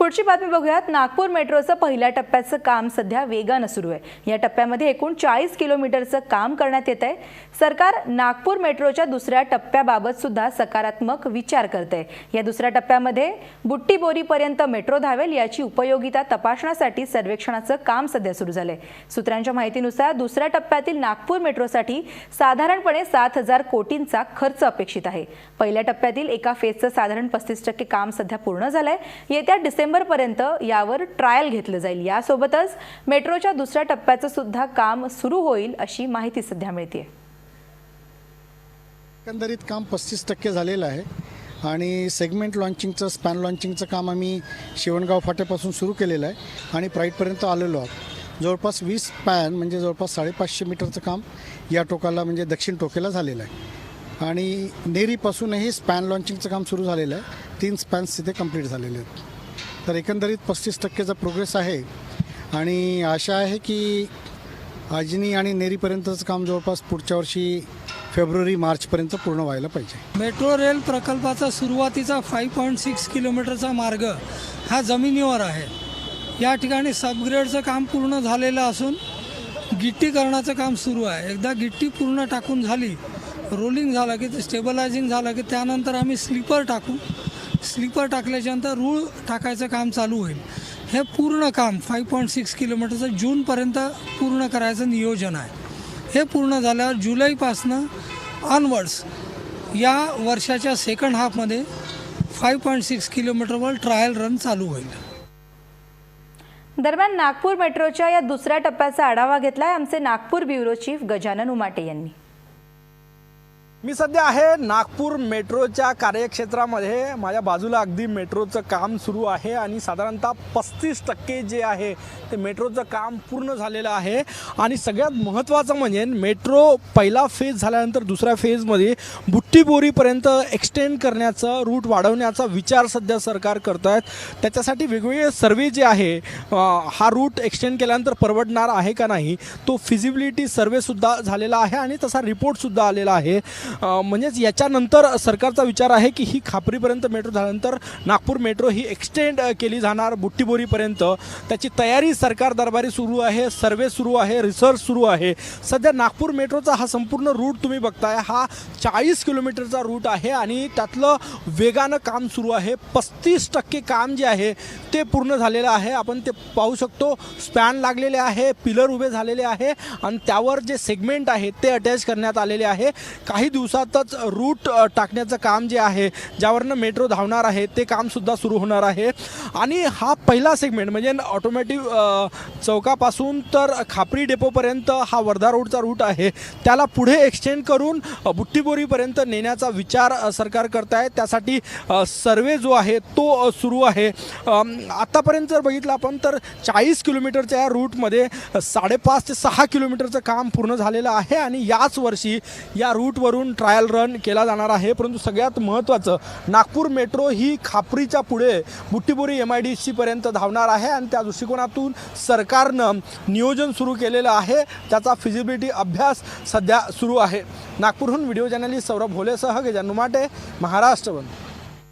पुढची बातमी बघूयात. नागपूर मेट्रोचं पहिल्या टप्प्याचं काम सध्या वेगानं सुरू आहे. या टप्प्यामध्ये एकूण चाळीस किलोमीटरचं काम करण्यात येत आहे. सरकार नागपूर मेट्रोच्या दुसऱ्या टप्प्याबाबत सुद्धा सकारात्मक विचार करत आहे या दुसऱ्या टप्प्यामध्ये बुट्टीबोरीपर्यंत मेट्रो धावेल याची उपयोगिता तपासण्यासाठी सर्वेक्षणाचं काम सध्या सुरू झालंय. सूत्रांच्या माहितीनुसार दुसऱ्या टप्प्यातील नागपूर मेट्रोसाठी साधारणपणे सात हजार कोटींचा खर्च अपेक्षित आहे. पहिल्या टप्प्यातील एका फेजचं साधारण पस्तीस टक्के काम सध्या पूर्ण झालंय. येत्या डिसेंबर सप्टेंबरपर्यंत यावर ट्रायल घेतलं जाईल. यासोबतच मेट्रोच्या दुसऱ्या टप्प्याचं सुद्धा काम सुरू होईल अशी माहिती सध्या मिळते एकंदरीत काम पस्तीस टक्के झालेलं आहे आणि सेगमेंट लॉन्चिंगचं स्पॅन लॉन्चिंगचं काम आम्ही शिवणगाव फाट्यापासून सुरू केलेलं आहे आणि प्राईडपर्यंत आलेलो आहोत. जवळपास वीस स्पॅन म्हणजे जवळपास साडेपाचशे मीटरचं काम या टोकाला म्हणजे दक्षिण टोकेला झालेलं आहे. आणि नेरीपासूनही स्पॅन लॉन्चिंगचं काम सुरू झालेलं आहे. तीन स्पॅन्स तिथे कंप्लीट झालेले आहेत. तर एकंदरीत पस्तीस टक्केचा प्रोग्रेस आहे. आणि आशा आहे की आजनी आणि नेरीपर्यंतचं काम जवळपास पुढच्या वर्षी फेब्रुवारी मार्चपर्यंत पूर्ण व्हायला पाहिजे. मेट्रो रेल प्रकल्पाचा सुरुवातीचा फाईव्ह पॉईंट सिक्स किलोमीटरचा मार्ग हा जमिनीवर आहे. या ठिकाणी सबग्रेडचं काम पूर्ण झालेलं असून गिट्टीकरणाचं काम सुरू आहे. एकदा गिट्टी पूर्ण टाकून झाली रोलिंग झालं की ते स्टेबलायझिंग झालं की त्यानंतर आम्ही स्लीपर टाकू. स्लीपर टाकल्याच्यानंतर रूळ टाकायचं काम चालू होईल. हे पूर्ण काम फाईव्ह पॉईंट सिक्स किलोमीटरचं जूनपर्यंत पूर्ण करायचं नियोजन आहे. हे पूर्ण झाल्यावर जुलैपासनं ऑनवर्ड्स या वर्षाच्या सेकंड हाफमध्ये फाईव्ह पॉईंट सिक्स किलोमीटरवर ट्रायल रन चालू होईल. दरम्यान नागपूर मेट्रोच्या या दुसऱ्या टप्प्याचा आढावा घेतलाय आमचे नागपूर ब्युरो चीफ गजानन उमाटे यांनी. मी सध्या आहे नागपूर मेट्रोच्या कार्यक्षेत्रामध्ये. माझ्या बाजूला अगदी मेट्रोचं काम सुरू आहे आणि साधारणतः पस्तीस टक्के जे आहे ते मेट्रोचं काम पूर्ण झालेलं आहे. आणि सगळ्यात महत्त्वाचं म्हणजे मेट्रो पहिला फेज झाल्यानंतर दुसऱ्या फेजमध्ये बुट्टीबोरीपर्यंत एक्सटेंड करण्याचं रूट वाढवण्याचा विचार सध्या सरकार करत आहेत त्याच्यासाठी वेगवेगळे सर्वे जे आहे हा रूट एक्सटेंड केल्यानंतर परवडणार आहे का नाही तो फिजिबिलिटी सर्वेसुद्धा झालेला आहे आणि तसा रिपोर्टसुद्धा आलेला आहे. म्हणजेच याच्यानंतर सरकारचा विचार आहे की ही खापरीपर्यंत मेट्रो झाल्यानंतर नागपूर मेट्रो ही एक्सटेंड केली जाणार बुट्टीबोरीपर्यंत. त्याची तयारी सरकार दरबारी सुरू आहे सर्वे सुरू आहे रिसर्च सुरू आहे. सध्या नागपूर मेट्रोचा हा संपूर्ण रूट तुम्ही बघताय हा चाळीस किलोमीटरचा रूट आहे आणि त्यातलं वेगानं काम सुरू आहे. पस्तीस टक्के काम जे आहे ते पूर्ण झालेलं आहे. आपण ते पाहू शकतो स्पॅन लागलेले आहे पिलर उभे झालेले आहे आणि त्यावर जे सेगमेंट आहे ते अटॅच करण्यात आलेले आहे. काही दिवसातच रूट टाकण्याचं काम जे आहे ज्यावरनं मेट्रो धावणार आहे ते कामसुद्धा सुरू होणार आहे. आणि हा पहिला सेगमेंट म्हणजे ऑटोमॅटिक चौकापासून तर खापरी डेपोपर्यंत हा वर्धा रोडचा रूट आहे. त्याला पुढे एक्सटेंड करून बुट्टीबोरीपर्यंत नेण्याचा विचार सरकार करत आहे त्यासाठी सर्वे जो आहे तो सुरू आहे. आत्तापर्यंत जर बघितलं आपण तर चाळीस किलोमीटरच्या या रूटमध्ये साडेपाच ते सहा किलोमीटरचं काम पूर्ण झालेलं आहे. आणि याच वर्षी या रूटवरून ट्रायल रन केला जाणार आहे. परंतु सगळ्यात महत्त्वाचं नागपूर मेट्रो ही खापरीच्या पुढे बुट्टीबोरी एम आय डी सीपर्यंत धावणार आहे आणि त्या दृष्टिकोनातून सरकारनं नियोजन सुरू केलेलं आहे. त्याचा फिजिबिलिटी अभ्यास सध्या सुरू आहे. नागपूरहून व्हिडिओ जर्नलिस्ट सौरभ भोलेसह गजानुमाटे महाराष्ट्र बंद.